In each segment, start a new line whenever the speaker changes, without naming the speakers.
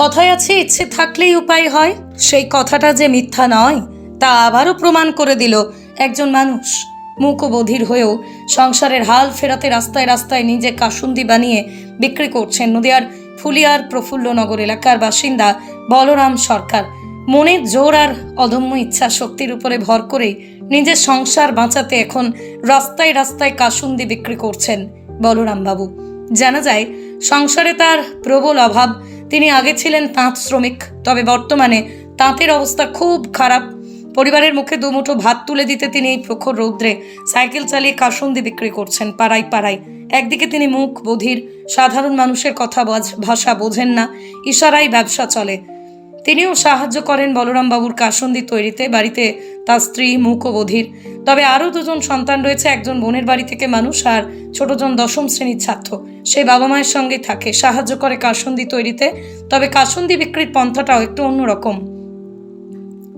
কথায় আছে, ইচ্ছে থাকলেই উপায় হয়। সেই কথাটা যে মিথ্যা নয়, তা আবারও প্রমাণ করে দিল একজন মানুষ। মূকবধির হয়েও সংসারের হাল ফেরাতে রাস্তায় রাস্তায় নিজে কাসুন্দি বানিয়ে বিক্রি করছেন নদিয়ার ফুলিয়ার প্রফুল্লনগর এলাকার বাসিন্দা বলরাম সরকার। মনের জোর আর অদম্য ইচ্ছা শক্তির উপরে ভর করে নিজের সংসার বাঁচাতে এখন রাস্তায় রাস্তায় কাসুন্দি বিক্রি করছেন বলরাম বাবু জানা যায়, সংসারে তার প্রবল অভাব তিনি আগে ছিলেন তাঁত শ্রমিক, তবে বর্তমানে তাঁতের অবস্থা খুব খারাপ। পরিবারের মুখে দুমুঠো ভাত তুলে দিতে তিনি এই প্রখর রৌদ্রে সাইকেল চালিয়ে কাসুন্দি বিক্রি করছেন পাড়ায় পাড়ায়। একদিকে তিনি মুখ, বধির, সাধারণ মানুষের কথা ভাষা বোঝেন না, ইশারায় ব্যবসা চলে। তিনিও সাহায্য করেন বলরাম বাবুর কাসন্দি তৈরিতে, বাড়িতে তার স্ত্রী মুখবধির তবে আরও দুজন সন্তান রয়েছে, একজন বোনের বাড়ি থেকে মানুষ আর ছোটজন দশম শ্রেণির ছাত্র। সে বাবা মায়ের সঙ্গে থাকে, সাহায্য করে কাসন্দি তৈরিতে, তবে কাসন্দি বিক্রির পন্থাটাও একটু অন্যরকম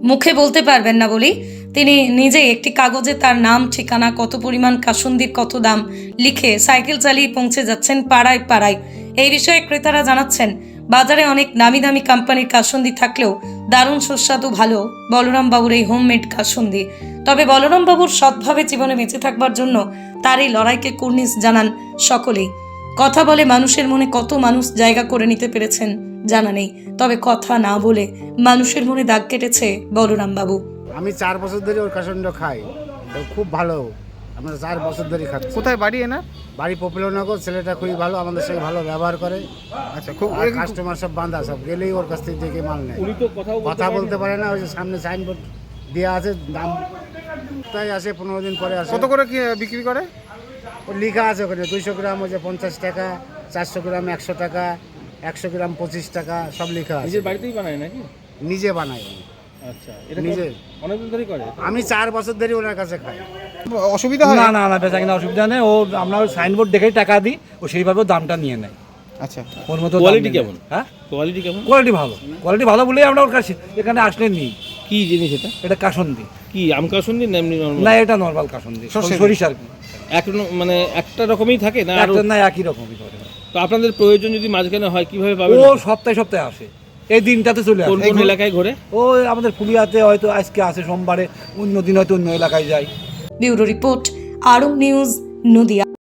মুখে বলতে পারবেন না বলি, তিনি নিজেই একটি কাগজে তার নাম, ঠিকানা, কত পরিমাণ কাসুন্দির কত দাম লিখে সাইকেল চালিয়ে পৌঁছে যাচ্ছেন পাড়ায় পাড়ায়। এই বিষয়ে ক্রেতারা জানাচ্ছেন, বাজারে অনেক নামি দামি কোম্পানির কাসুন্দি থাকলেও দারুণ সুস্বাদু ভালো বলরাম বাবুর এই হোমমেড কাসুন্দি। তবে বলরাম বাবুর সৎভাবে জীবনে বেঁচে থাকবার জন্য তার এই লড়াইকে কুর্নিশ জানান সকলেই। কথা বলে মানুষের মনে কত মানুষ জায়গা করে নিতে পেরেছেন জানা নেই তবে কথা না বলে মানুষের মনে দাগ কেটেছে বলরাম বাবু
আমি চার বছর ধরে ওর কাসন্ড খাই তো খুব ভালো আমরা চার বছর ধরে খাচ্ছি।
কোথায় বাড়ি এনা
বাড়ি পপুলারনগর ছেলেটা খুবই ভালো আমাদের সঙ্গে ভালো ব্যবহার করে।
আচ্ছা খুব
কাস্টমার সব বান্ধা সব গেলেই ওর কাছ থেকে দেখে মাল নেয়। কথা বলতে পারে না ওই যে সামনে সাইনবোর্ড দেওয়া আছে দাম তাই আসে পনেরো দিন পরে আসে।
কত করে কি বিক্রি করে?
ও লেখা আছে ওখানে দুইশো গ্রাম ওই যে পঞ্চাশ টাকা চারশো গ্রাম একশো টাকা একশো গ্রাম পঁচিশ টাকা সব লেখা আছে।
নিজের বাড়িতেই বানায় নাকি?
নিজে বানাই উনি।
আচ্ছা এটা
নিজে।
অনেকদিন ধরেই করে?
আমি চার বছর ধরে ওনার কাছে খাই।
অসুবিধা হয়
না না? না বেচা কিনা অসুবিধা নেই। ও আমরা সাইনবোর্ড দেখেই টাকা দিই ও সেইভাবে দামটা নিয়ে নেয়।
আচ্ছা।
ওর মতো নেয়।
কেমন?
হ্যাঁ?
কোয়ালিটি কেমন?
কোয়ালিটি ভালো। কোয়ালিটি ভালো বলেই আমরা ওর কাছে এখানে আসলে নিই।
কি জিনিস এটা?
এটা কাসন্দি।
কি আম কাসুন্দি না এমনি নর্মাল
না এটা নর্মাল কাসন্দি। সরিষার
এক মানে একটা রকমই থাকে না আরও?
একটা না একই রকমই করে।
তো আপনাদের প্রয়োজন যদি মাঝখানে হয় কীভাবে পাবেন?
ও সপ্তাহে সপ্তাহে আসে। এই দিনটাতে চলে আসে।
কোন এলাকায় ঘোরে?
ও আমাদের ফুলিয়াতে হয়তো আজকে আসে সোমবারে অন্য দিন হয়তো অন্য এলাকায় যায়।
ব্যুরো রিপোর্ট আরং নিউজ নদিয়া।